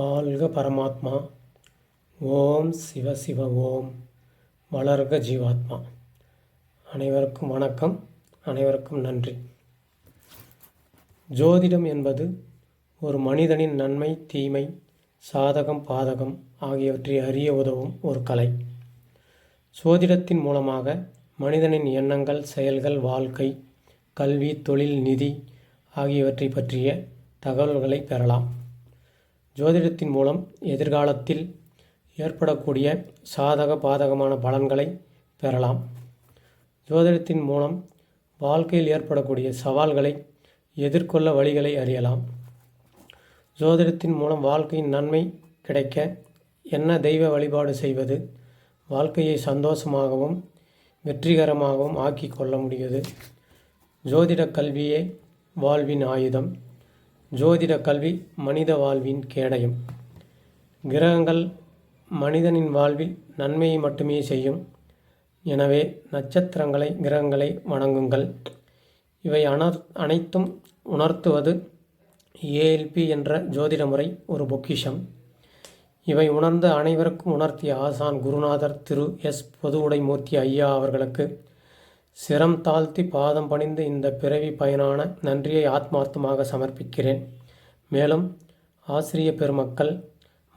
வாழ்க பரமாத்மா. ஓம் சிவ சிவ ஓம். வளர்க ஜீவாத்மா. அனைவருக்கும் வணக்கம். அனைவருக்கும் நன்றி. ஜோதிடம் என்பது ஒரு மனிதனின் நன்மை தீமை சாதகம் பாதகம் ஆகியவற்றை அறிய உதவும் ஒரு கலை. சோதிடத்தின் மூலமாக மனிதனின் எண்ணங்கள் செயல்கள் வாழ்க்கை கல்வி தொழில் நிதி ஆகியவற்றை பற்றிய தகவல்களை பெறலாம். ஜோதிடத்தின் மூலம் எதிர்காலத்தில் ஏற்படக்கூடிய சாதக பாதகமான பலன்களை பெறலாம். ஜோதிடத்தின் மூலம் வாழ்க்கையில் ஏற்படக்கூடிய சவால்களை எதிர்கொள்ள வழிகளை அறியலாம். ஜோதிடத்தின் மூலம் வாழ்க்கையின் நன்மை கிடைக்க என்ன தெய்வ வழிபாடு செய்வது வாழ்க்கையை சந்தோஷமாகவும் வெற்றிகரமாகவும் ஆக்கி கொள்ள முடியுது. ஜோதிட கல்வியே வாழ்வின் ஆயுதம். ஜோதிட கல்வி மனித வாழ்வின் கேடயம். கிரகங்கள் மனிதனின் வாழ்வில் நன்மையை மட்டுமே செய்யும். எனவே நட்சத்திரங்களை கிரகங்களை வணங்குங்கள். இவை அனர் அனைத்தும் உணர்த்துவது ஏஎல்பி என்ற ஜோதிட முறை ஒரு பொக்கிஷம். இவை உணர்ந்த அனைவருக்கும் உணர்த்திய ஆசான் குருநாதர் திரு எஸ் பொதுவுடைமூர்த்தி ஐயா அவர்களுக்கு சிரம் தாழ்த்தி பாதம் பணிந்து இந்த பிறவி பயனான நன்றியை ஆத்மார்த்தமாக சமர்ப்பிக்கிறேன். மேலும் ஆசிரிய பெருமக்கள்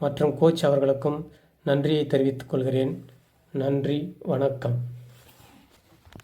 மற்றும் கோச் அவர்களுக்கும் நன்றியை தெரிவித்துக் கொள்கிறேன். நன்றி வணக்கம்.